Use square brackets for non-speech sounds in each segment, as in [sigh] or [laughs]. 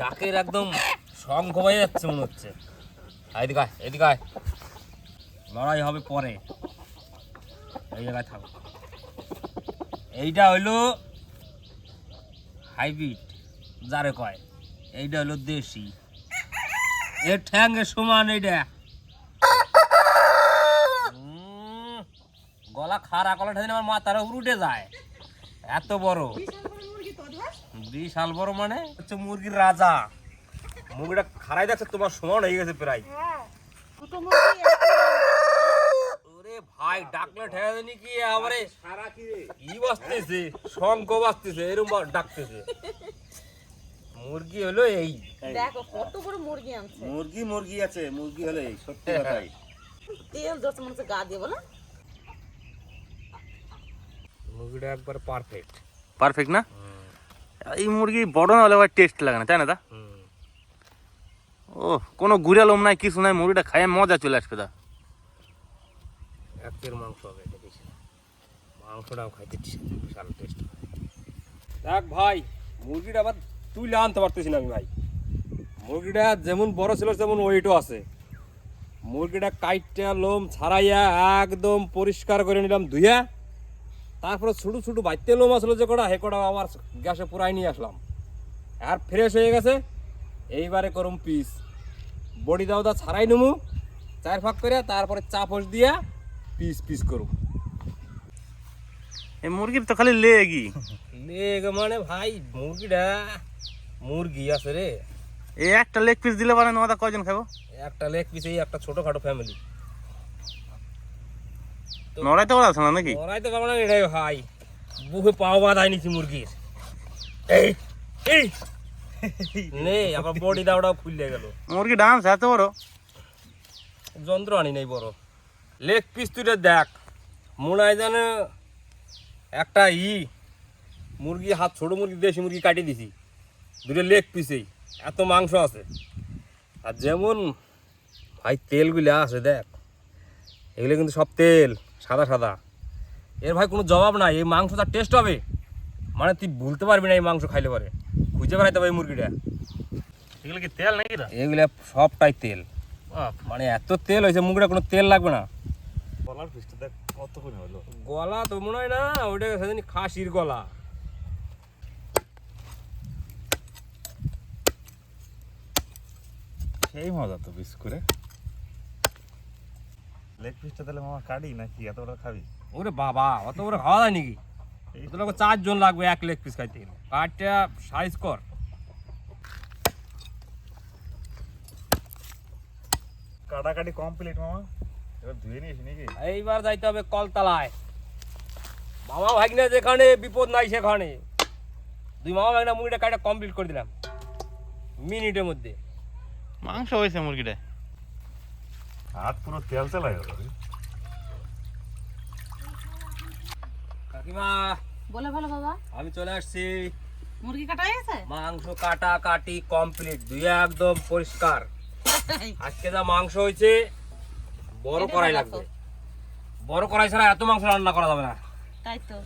ডাকের একদম শঙ্খ হয়ে যাচ্ছে মনে হচ্ছে। এদিকে আয়, আয়। লড়াই হবে পরে। এই জায়গায় থাকো। এইটা হইল হাইব্রিড যারে কয়। এইটা হলো দেশি। এর ঠ্যাঙ্গের সমান এইটা। গলা খারা কলা ঠেলে আমার মাথার উপর উঠে যায়। এত বড়। বিশাল বড় মানে? হচ্ছে মুরগির রাজা। মুরগিটা খারাই দেখছে তোমার সমান হয়ে গেছে প্রায়। ওরে ভাই ডাকলে ঠেকা কি? আমারে ই বাজতেছে? শঙ্খ বাজতেছে এরকম ডাকতেছে। মুরগি হলো এই। দেখো কত বড় মুরগি আনছে। মুরগি মুরগি আছে মুরগি হলে সত্যি কথাই। তেল দশ মনে হচ্ছে গা দিয়ে বলো। মুরগিটা একবার পারফেক্ট পারফেক্ট না? এই মুরগি বড় না হলে আবার টেস্ট লাগে না তাই না দা? ও কোনো গুড়া লোম নাই কিছু নাই মুরগিটা খাইয়ে মজা চলে আসবে দা। একের মাংস হবে এটা বেশি মাংসটাও খাইতে বিশাল টেস্ট দেখ ভাই মুরগিটা আবার তুইলে আনতে পারতেছি না আমি ভাই। মুরগিটা যেমন বড় ছিল তেমন ওয়েটও আছে। মুরগিটা কাইটটা লোম ছাড়াইয়া একদম পরিষ্কার করে নিলাম ধুইয়া তারপরে ছোটো ছোটো বাইতে লোম আসলো যে কটা হে কটা আবার গ্যাসে পুরাই নিয়ে আসলাম। আর ফ্রেশ হয়ে গেছে এইবারে করুম পিস। বডি দাও দা ছাড়াই নেব চার ফাঁক করে তারপরে চাপস দিয়া পিস পিস করুম। এই মুরগির তো খালি লেগই। লেগ মানে ভাই মুরগিটা মুরগি আছে রে। এই একটা লেগ পিস দিলে পারে না কয়জন খাব একটা লেগ পিস এই একটা ছোটখাটো ফ্যামিলি নড়াইতে পারা আছে না নাকি? ওরাই তো পারব না এটাই ভাই। বুকে পাও বাঁধাই নিছি মুরগির। এই এই। নে আবার বডি দাওটাও ফুলে গেল। মুরগি ডান্স এত বড়? যন্ত্র আনি নাই বড়। লেগ পিস তুইটা দেখ। মনে জানে একটা ই মুরগি হাত ছোট মুরগি দেশি মুরগি কাটিয়ে দিছি। দুটো লেগ পিসেই। এত মাংস আছে। আর যেমন ভাই তেলগুলো আছে দেখ। এগুলো কিন্তু সব তেল। সাদা সাদা। এর ভাই কোনো জবাব নাই এই মাংসটার টেস্ট হবে। মানে তুই ভুলতে পারবি না এই মাংস খাইলে পারে। খুঁজে বেড়াইতে হবে এই মুরগিটা। এগুলো কি তেল নাকি এগুলো সবটাই তেল। মানে এত তেল হয়েছে মুরগিটা কোনো তেল লাগবে না। বলার পিসটা দেখ হলো। গলা তো মনে হয় না ওইটা সেদিন খাসির গলা। সেই মজা তো করে লেগ পিসটা তাহলে মামা কাটি নাকি? এত বড় খাবি? ওরে বাবা অত বড় খাওয়া যায় নাকি? তো লোক চারজন লাগবে এক লেগ পিস খাইতে গেলে। কাঠটা সাইজ কর। কাটাকাটি কমপ্লিট মামা। এবার ধুয়ে নিয়েছি নাকি? এইবার যাইতে হবে কলতলায়। মামা ভাগনা যেখানে বিপদ নাই সেখানে। দুই মামা ভাগনা মুড়িটা কাটা কমপ্লিট করে দিলাম। মিনিটের মধ্যে। মাংস হয়েছে মুরগিটা। হাত পুরো তেল কাকিমা বলে ভালো বাবা। আমি চলে আসছি। মুরগি কাটা গেছে মাংস কাটা কাটি কমপ্লিট দুই একদম পরিষ্কার। আজকে যা মাংস হয়েছে বড় ভালো লাগবে। বড় কড়াই ছাড়া এত মাংস রান্না করা যাবে না। তাই তো।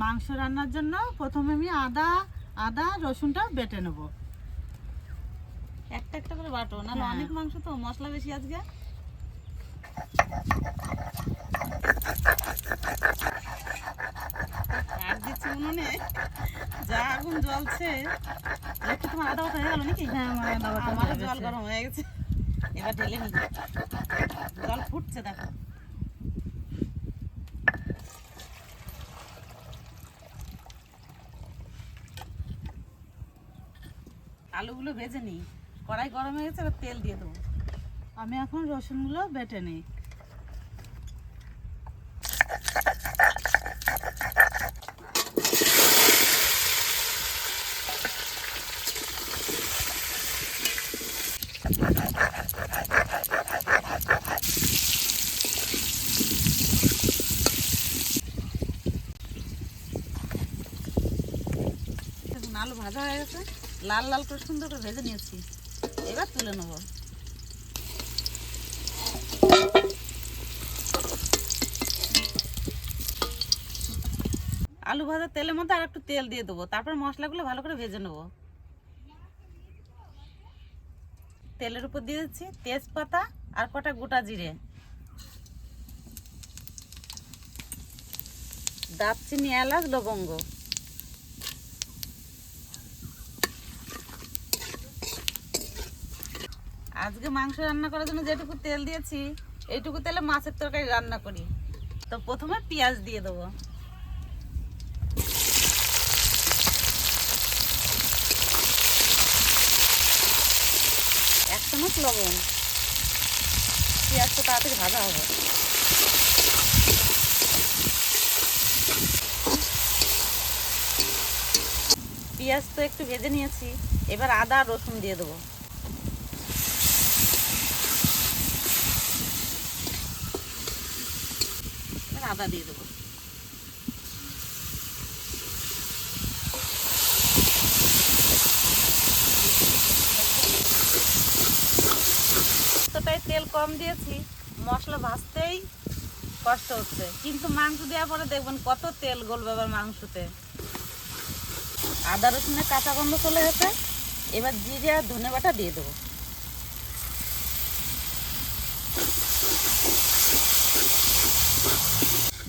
মাংস রান্নার জন্য প্রথমে আমি আদা আদা রসুনটা বেটে নেব। একটা একটা করে বাটো না অনেক মাংস তো মশলা বেশি আজকে। আর দিচ্ছি উনুনে যা আগুন জ্বলছে। একটু তোমার আদা বাটা হয়ে গেল নাকি? হ্যাঁ আমার জল গরম হয়ে গেছে। এবার ঢেলে জল ফুটছে দেখো। আলুগুলো ভেজে নিই। কড়াই গরম হয়ে গেছে তেল দিয়ে দেবো। আমি এখন রসুনগুলো বেটে নিই। আলু ভাজা হয়ে গেছে। লাল লাল করে সুন্দর করে ভেজে নিয়েছি। এবার তুলে নেব। আলু ভাজা তেলের মধ্যে আর একটু তেল দিয়ে দেবো। তারপর মশলাগুলো ভালো করে ভেজে নেব। তেলের উপর দিয়ে দিচ্ছি তেজপাতা আর কটা গোটা জিরে। দারচিনি, এলাচ, লবঙ্গ। আজকে মাংস রান্না করার জন্য যেটুকু তেল দিয়েছি, এইটুকু তেলে মাছের তরকারি রান্না করি। তো প্রথমে পেঁয়াজ দিয়ে দেবো। এক চামচ লবণ। পেঁয়াজটা তাড়াতাড়ি ভাজা হবে। পেঁয়াজ তো একটু ভেজে নিয়েছি। এবার আদা রসুন দিয়ে দেবো। আদা দিয়ে দেবো। তাই তেল কম দিয়েছি, মশলা ভাজতেই কষ্ট হচ্ছে। কিন্তু মাংস দেওয়ার পরে দেখবেন কত তেল গলবে আবার মাংসতে। আদা রসুনের কাঁচা গন্ধ চলে গেছে এবার জিরে আর ধনে বাটা দিয়ে দেবো।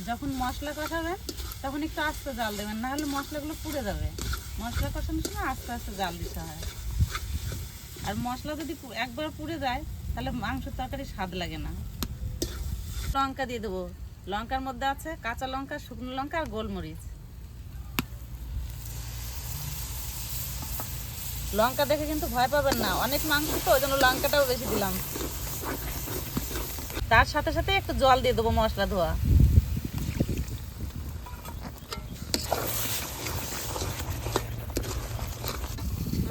যখন মশলা কষাবেন তখন একটু আস্তে জাল দেবেন না হলে মশলাগুলো পুড়ে যাবে। মশলা কষানোর সময় আস্তে আস্তে জাল দিতে হয়। আর মশলা যদি একবার পুড়ে যায়, তাহলে মাংসের তরকারি স্বাদ লাগে না। লঙ্কা দিয়ে দেবো। লঙ্কার মধ্যে আছে কাঁচা লঙ্কা, শুকনো লঙ্কা আর গোলমরিচ। লঙ্কা দেখে কিন্তু ভয় পাবেন না। অনেক মাংস তো, ওই জন্য লঙ্কাটাও বেশি দিলাম। তার সাথে সাথে একটু জল দিয়ে দেবো মশলা ধোয়া।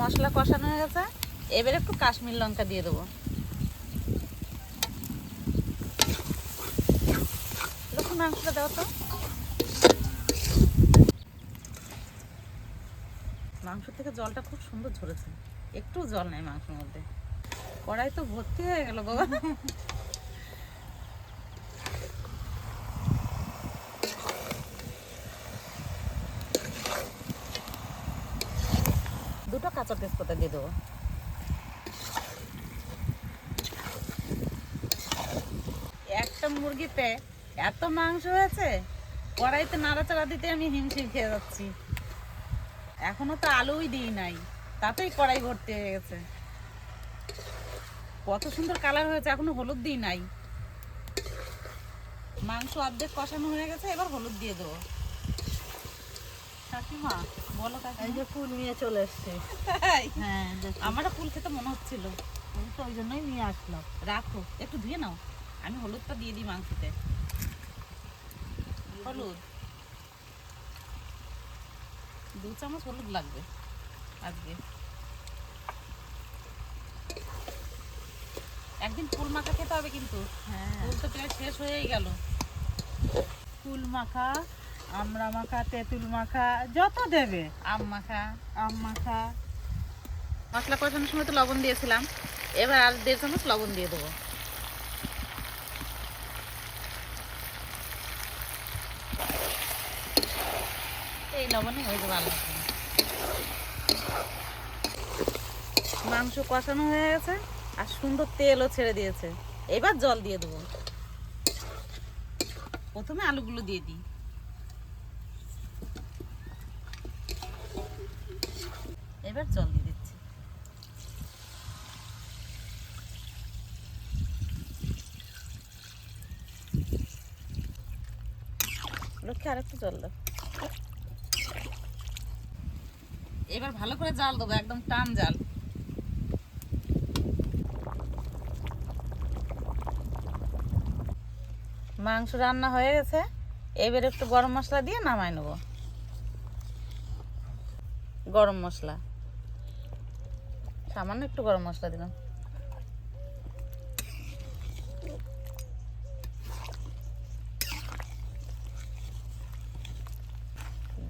মশলা কষানো হয়ে গেছে। এবার একটু কাশ্মীর লঙ্কা দিয়ে দেবো। দেখুন মাংসটা দেওয়া তো। মাংস থেকে জলটা খুব সুন্দর ঝরেছে। একটু জল নেই মাংসের মধ্যে। কড়াই তো ভর্তি হয়ে গেল বাবা। দুটো কাঁচা তেজপাতা দিয়ে দেবো। একটা মুরগিতে এত মাংস হয়েছে, কড়াইতে নাড়াচাড়া দিতে আমি হিমশিম খেয়ে যাচ্ছি। এখনও তো আলুই দিই নাই, তাতেই কড়াই ভর্তি হয়ে গেছে। কত সুন্দর কালার হয়েছে, এখনও হলুদ দিই নাই। মাংস অর্ধেক কষানো হয়ে গেছে, এবার হলুদ দিয়ে দেবো। কাকিমা বলো কাকিমা। এই যে ফুল নিয়ে চলে এসছে। হ্যাঁ আমারও ফুল খেতে মনে হচ্ছিল। আমি তো ওই জন্যই নিয়ে আসলাম। রাখো একটু ধুয়ে নাও। আমি হলুদটা দিয়ে দিই মাংসতে। হলুদ। দু চামচ হলুদ লাগবে আজকে। একদিন ফুল মাখা খেতে হবে কিন্তু। হ্যাঁ। ফুল তো প্রায় শেষ হয়েই গেল। ফুল মাখা আমড়া মাখা তেঁতুল মাখা যত দেবে। আম মাখা। আম মাখা। মশলা কষানোর সময় তো লবণ দিয়েছিলাম। এবার আর দেড় চামচ লবণ দিয়ে দেবো। এই লবণে হয়ে যাবে আলু মাংস কষানো হয়ে গেছে আর সুন্দর তেলও ছেড়ে দিয়েছে। এবার জল দিয়ে দেবো। প্রথমে আলুগুলো দিয়ে দিই। এবার জল দিয়ে দিচ্ছি। লক্ষ্মী আর একটু জল দাও। এবার ভালো করে জাল দেবো, একদম টান জাল। মাংস রান্না হয়ে গেছে, এবার একটু গরম মশলা দিয়ে নামাই নেব। গরম মশলা। সামান্য একটু গরম মশলা দিলাম।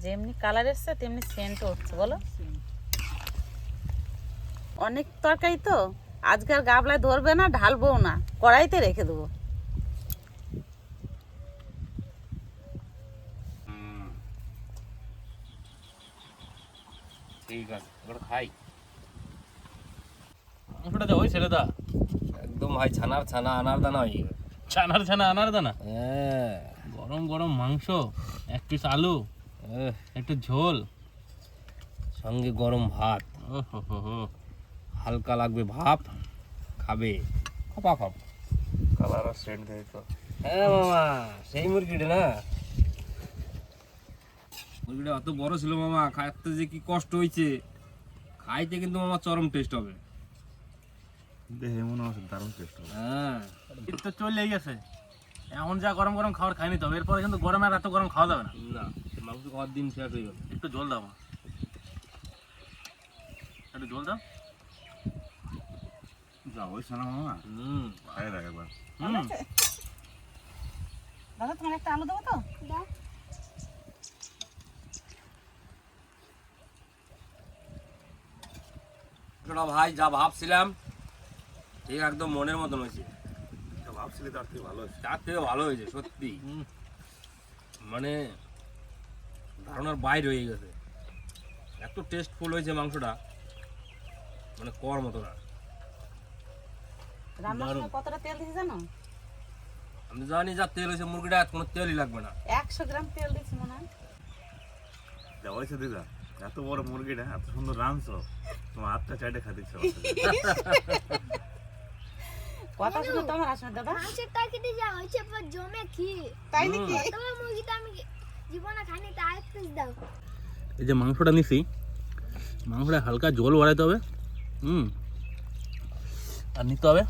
যেমনি কালার এসছে, তেমনি সেন্টও হচ্ছে, বলো। অনেক তরকারি তো, আজকে আর গাবলায় ধরবে না ঢালবো না, কড়াইতে রেখে দেবো। ঠিক আছে খাই। মাংসটা দে ওই ছেলেদা একদম ভাই ছানার ছানা আনার দানা হয়ে ছানার ছানা আনার দানা? হ্যাঁ। গরম গরম মাংস এক পিস আলু একটু ঝোল। সঙ্গে গরম ভাত। ও হো হো হো। হালকা লাগবে ভাপ খাবে। খপা খপ। কালার আর সেন্ট দেয় তো। হ্যাঁ মামা সেই মুরগিটা না? মুরগিটা অত বড় ছিল মামা খাইতে যে কি কষ্ট হয়েছে খাইতে কিন্তু মামা চরম টেস্ট হবে। দেখে মনে হচ্ছে দারুণ টেস্ট হবে। হ্যাঁ শীত তো চলেই গেছে। এখন যা গরম গরম খাবার খাইনি তবে এরপরে কিন্তু গরমে আর এত গরম খাওয়া যাবে না। না মাংস খাওয়ার দিন শেষ হয়ে গেল। একটু ঝোল দাও। একটু ঝোল দাও। যা ওই শোনা মামা। হুম। খাই দেখ একবার। হুম। দাদা তোমার একটা আলু দেবো তো? শোনা ভাই যা ভাবছিলাম ঠিক একদম মনের মতন হয়েছে। ভাবছিলি তার থেকে ভালো হচ্ছে তার থেকে ভালো হয়েছে সত্যি। মানে ধারণার বাইরে হয়ে গেছে। এত টেস্টফুল হয়েছে মাংসটা। মানে কর মতো না। কতটা তেল দিয়েছি জানো? আমি জানি যা তেল হয়েছে মুরগিটা আর কোনো তেলই লাগবে না। একশো গ্রাম তেল দিচ্ছি মনে হয়। যা দিদা এত বড় মুরগিটা এত সুন্দর রাঁধছো। তোমার হাতটা চাইটে খাতে ইচ্ছা করছে। [laughs] কথা শুনে তোমার আসবে দাদা। তরকারি যা হয়েছে পুরো জমে কি? তাই নাকি? তোমার মুরগিটা আমি জীবনে খাইনি তাই পিস দাও। এই যে মাংসটা নিছি মাংসটা হালকা জল বাড়াইতে হবে হুম আর নিতে হবে।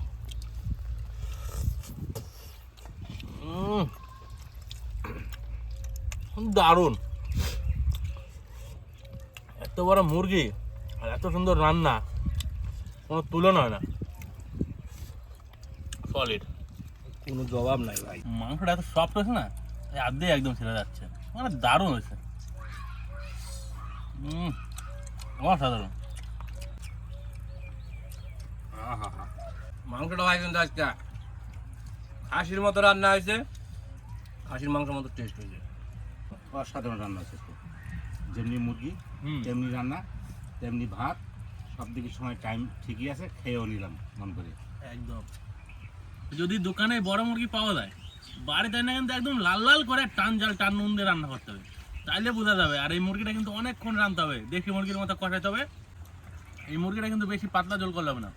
দারুণ। এত বড় মুরগি আর এত সুন্দর রান্না কোনো তুলনা হয় না। সলিড কোনো জবাব নাই ভাই। মাংসটা এত সফট হয়েছে না এই একদম ছেড়ে যাচ্ছে। মানে দারুণ হয়েছে। হুম অসাধারণ। আহা মাংসটা ভাই কিন্তু আজকে খাসির মতো রান্না হয়েছে। খাসির মাংসের মতো টেস্ট হয়েছে। অসাধারণ রান্না খুব। যেমনি মুরগি হুম। তেমনি রান্না তেমনি ভাত সব দিকের সময় টাইম ঠিকই আছে খেয়েও নিলাম মন করে। একদম। যদি দোকানে বড় মুরগি পাওয়া যায় বাড়িতে না কিন্তু একদম লাল লাল করে টান জাল টান নুন দিয়ে রান্না করতে হবে। তাইলে বোঝা যাবে আর এই মুরগিটা কিন্তু অনেকক্ষণ রানতে হবে দেখি মুরগির মতো কষাইতে হবে। এই মুরগিটা কিন্তু বেশি পাতলা ঝোল করলে হবে না।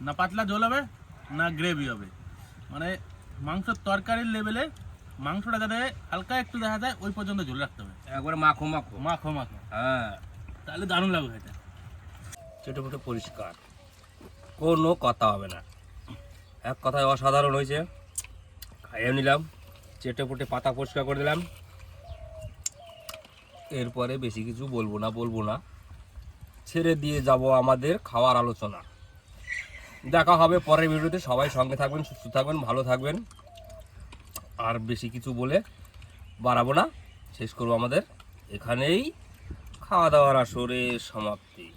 না পাতলা ঝোল হবে না গ্রেভি হবে। মানে মাংসের তরকারির লেভেলে মাংসটা যাতে হালকা একটু দেখা যায় ওই পর্যন্ত ঝোল রাখতে হবে। একবারে মাখো মাখো। মাখো মাখো। হ্যাঁ। তাহলে দারুণ লাগবে খেতে। ছোটো মোটো পরিষ্কার। কোনো কথা হবে না। এক কথায় অসাধারণ হয়েছে। খাইয়ে নিলাম, চেটে পুটে পাতা পরিষ্কার করে দিলাম। এরপরে বেশি কিছু বলব না বলব না। ছেড়ে দিয়ে যাব আমাদের খাওয়ার আলোচনা। দেখা হবে পরের ভিডিওতে। সবাই সঙ্গে থাকবেন, সুস্থ থাকবেন, ভালো থাকবেন। আর বেশি কিছু বলে বাড়াবো না। শেষ করব আমাদের। এখানেই খাওয়া দাওয়ার আসরে সমাপ্তি।